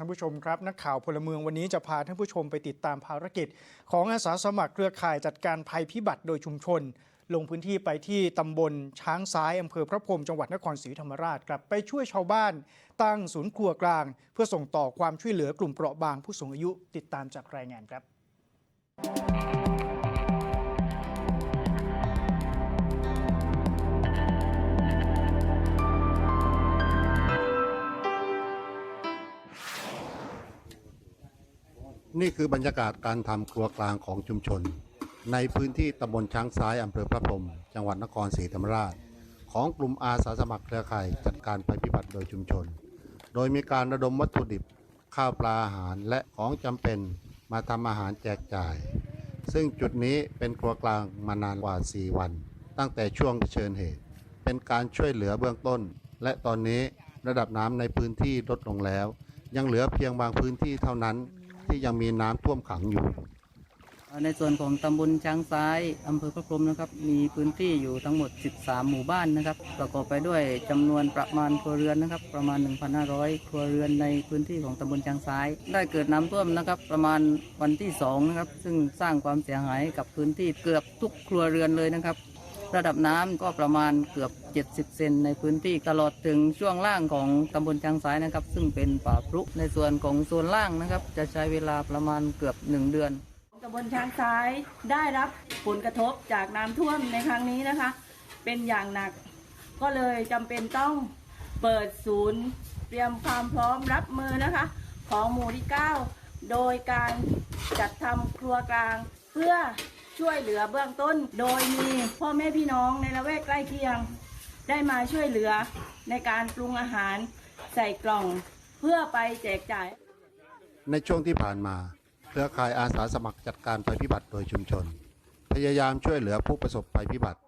ท่านผู้ชมครับ นักข่าวพลเมืองวันนี้จะพาท่านผู้ชมไปติดตามภารกิจ ของอาสาสมัครเครือข่ายจัดการภัยพิบัติโดยชุมชน ลงพื้นที่ไปที่ตำบลช้างซ้ายอำเภอพระพรมจังหวัดนครศรีธรรมราชครับไปช่วยชาวบ้าน ตั้งศูนย์ครัวกลาง เพื่อส่งต่อความช่วยเหลือกลุ่มเปราะบางผู้สูงอายุติดตามจากรายงานครับ นี่คือบรรยากาศการทำครัวกลางของชุมชน ในพื้นที่ตำบลช้างซ้ายอำเภอพระพรหมจังหวัดนครศรีธรรมราช ของกลุ่มอาสาสมัครเครือข่ายจัดการภัยพิบัติโดยชุมชน โดยมีการระดมวัตถุดิบ ข้าวปลาอาหารและของจำเป็นมาทำอาหารแจกจ่าย ซึ่งจุดนี้เป็นครัวกลางมานานกว่า 4 วัน ตั้งแต่ช่วงเผชิญเหตุ เป็นการช่วยเหลือเบื้องต้น และตอนนี้ระดับน้ำในพื้นที่ลดลงแล้ว ยังเหลือเพียงบางพื้นที่เท่านั้น ที่ยังมีน้ำท่วมขังอยู่ ในส่วนของตำบลช้างซ้ายอำเภอพระพรหมนะครับ มีพื้นที่อยู่ทั้งหมด 13 หมู่บ้านนะครับ ประกอบไปด้วยจำนวนประมาณครัวเรือนนะครับ ประมาณ 1,500 ครัวเรือนในพื้นที่ของตำบลช้างซ้าย ได้เกิดน้ำท่วมนะครับ ประมาณวันที่2นะครับ ซึ่งสร้างความเสียหายกับพื้นที่เกือบทุกครัวเรือนเลยนะครับ ระดับน้ำก็ประมาณเกือบ 70 เซนในพื้นที่ตลอดถึงช่วงล่างของตำบลช้างซ้ายนะครับ ซึ่งเป็นป่าพรุในส่วนของโซนล่างนะครับ จะใช้เวลาประมาณเกือบ 1 เดือนตำบลช้างซ้ายได้รับผลกระทบจากน้ำท่วมในครั้งนี้นะคะ เป็นอย่างหนัก ก็เลยจำเป็นต้องเปิดศูนย์ เตรียมความพร้อมรับมือนะคะ ของหมู่ที่ 9 โดยการจัดทำครัวกลางเพื่อ ช่วยเหลือเบื้องต้น โดยมีพ่อแม่พี่น้องในละแวกใกล้เคียง ได้มาช่วยเหลือในการปรุงอาหารใส่กล่องเพื่อไปแจกจ่าย ในช่วงที่ผ่านมา เครือข่ายอาสาสมัครจัดการภัยพิบัติโดยชุมชน พยายามช่วยเหลือผู้ประสบภัยพิบัติ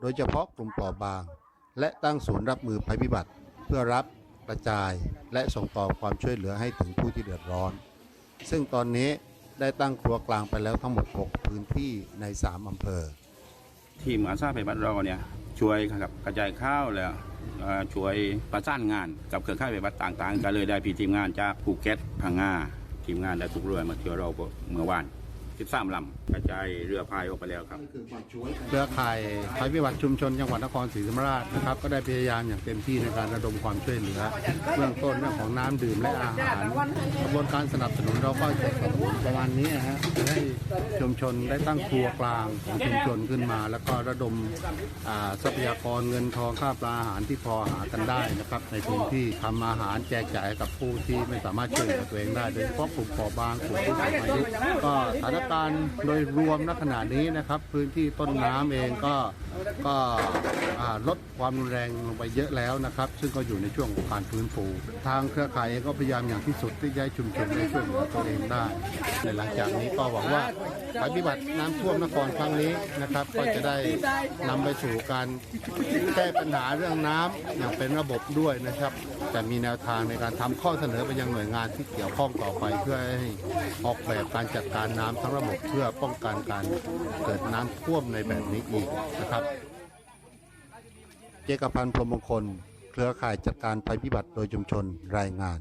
โดยเฉพาะกลุ่มเปราะบาง และตั้งศูนย์รับมือภัยพิบัติ เพื่อรับกระจายและส่งต่อความช่วยเหลือให้ถึงผู้ที่เดือดร้อน ซึ่งตอนนี้ ได้ตั้งครัวกลางไปแล้วทั้งหมด 6 พื้นที่ใน 3 อำเภอ ทีมอาสาไปบัตรเราเนี่ยช่วยกับกระจายข้าวแล้วช่วยประสานงานกับเครือข่ายไปบัตรต่างๆ ก็เลยได้พี่ทีมงานจากภูเก็ตพังงาทีมงานได้ทุกเรือมาเที่ยวเราเมื่อวาน 13ลำกระจายเรือพายออกไปแล้วครับ เครือข่ายภัยพิบัติชุมชนจังหวัดนครศรีธรรมราชนะครับก็ได้พยายามอย่างเต็มที่ในการระดมความช่วยเหลือ เบื้องต้นเรื่องของน้ำดื่มและอาหารกระบวนการสนับสนุนเราก็จะประมาณนี้นะฮะจะให้ชุมชนได้ตั้งครัวกลางของชุมชนขึ้นมา แล้วก็ระดมอ่าทรัพยากรเงินทองค่าปลาอาหารที่พอหากันได้นะครับในพื้นที่ทำอาหารแจกจ่ายให้กับผู้ที่ไม่สามารถช่วยเหลือตัวเองได้โดยเฉพาะกลุ่มเปราะบางกลุ่มผู้สูงอายุก็สถานการณ์โดยรวมณขณะนี้นะครับ พื้นที่ต้นน้ำเองก็ก็อ่าลดความรุนแรงลงไปเยอะแล้วนะครับ ซึ่งก็อยู่ในช่วงของการฟื้นฟูทางเครือข่ายเองก็พยายามอย่างที่สุดที่จะให้ชุมชนได้ช่วยเหลือตัวเองได้ ในหลังจากนี้ก็หวังว่าภัยพิบัติน้ำท่วมนครครั้งนี้นะครับ ก็จะได้นำไปสู่การแก้ปัญหาเรื่องน้ำอย่างเป็นระบบด้วยนะครับจะมีแนวทางในการทำข้อเสนอไปยังหน่วยงานที่เกี่ยวข้องต่อไปเพื่อให้ออกแบบการจัดการน้ำทั้งระบบเพื่อป้องกันการเกิดน้ำท่วมในแบบนี้อีกนะครับ เจกพันธ์พรมมงคล เครือข่ายจัดการภัยพิบัติโดยชุมชนรายงาน